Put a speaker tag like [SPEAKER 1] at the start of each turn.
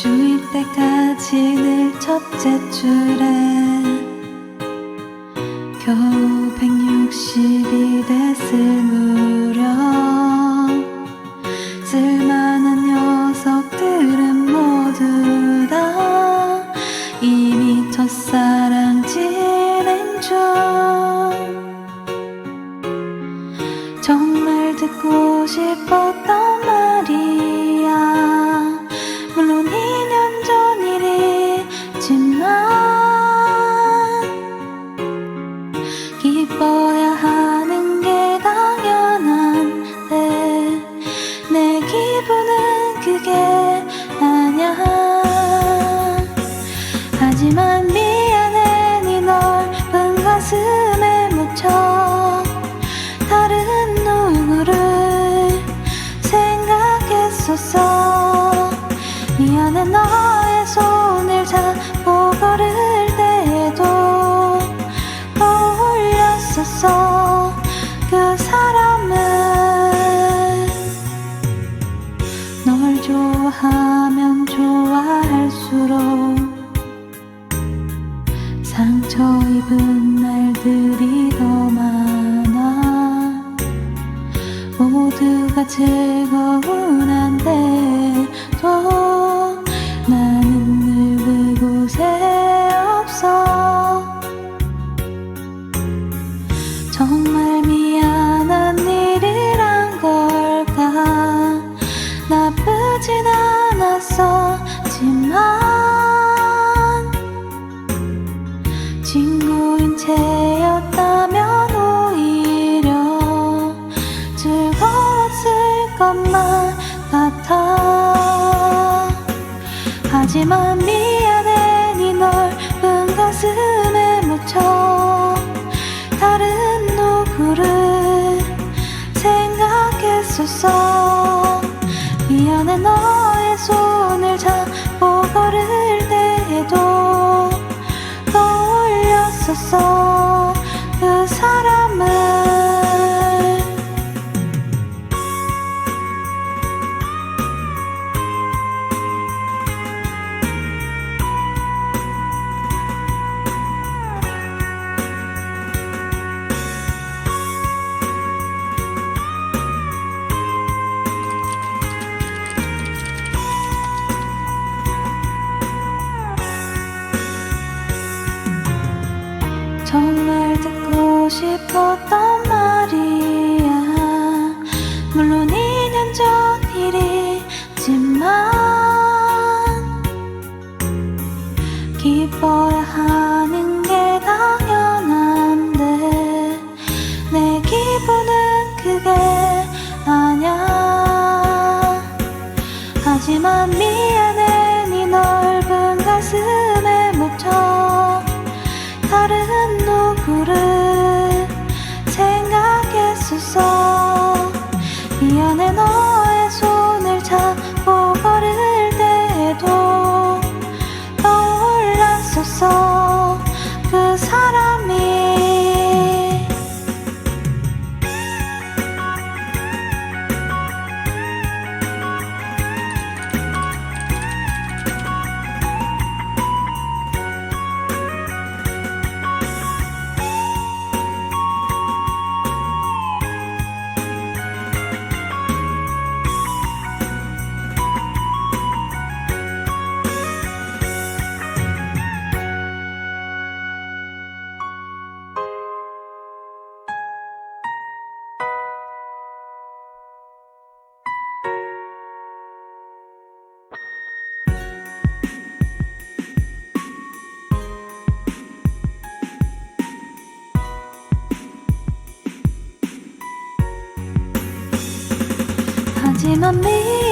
[SPEAKER 1] 주일 때까지 늘 첫째 줄에 겨우 160이 됐을 무렵 쓸만한 녀석들은 모두 다 이미 첫사랑 진행 중 나는 너의 손을 잡고 걸을 때에도 떠올렸었어. 그 사람을 널 좋아하면 좋아할수록 상처 입은 날들이 더 많아. 모두가 즐거운 나는 너의 손을 잡고 걸을 때에도 떠올렸었어. 击破冬 in my mirror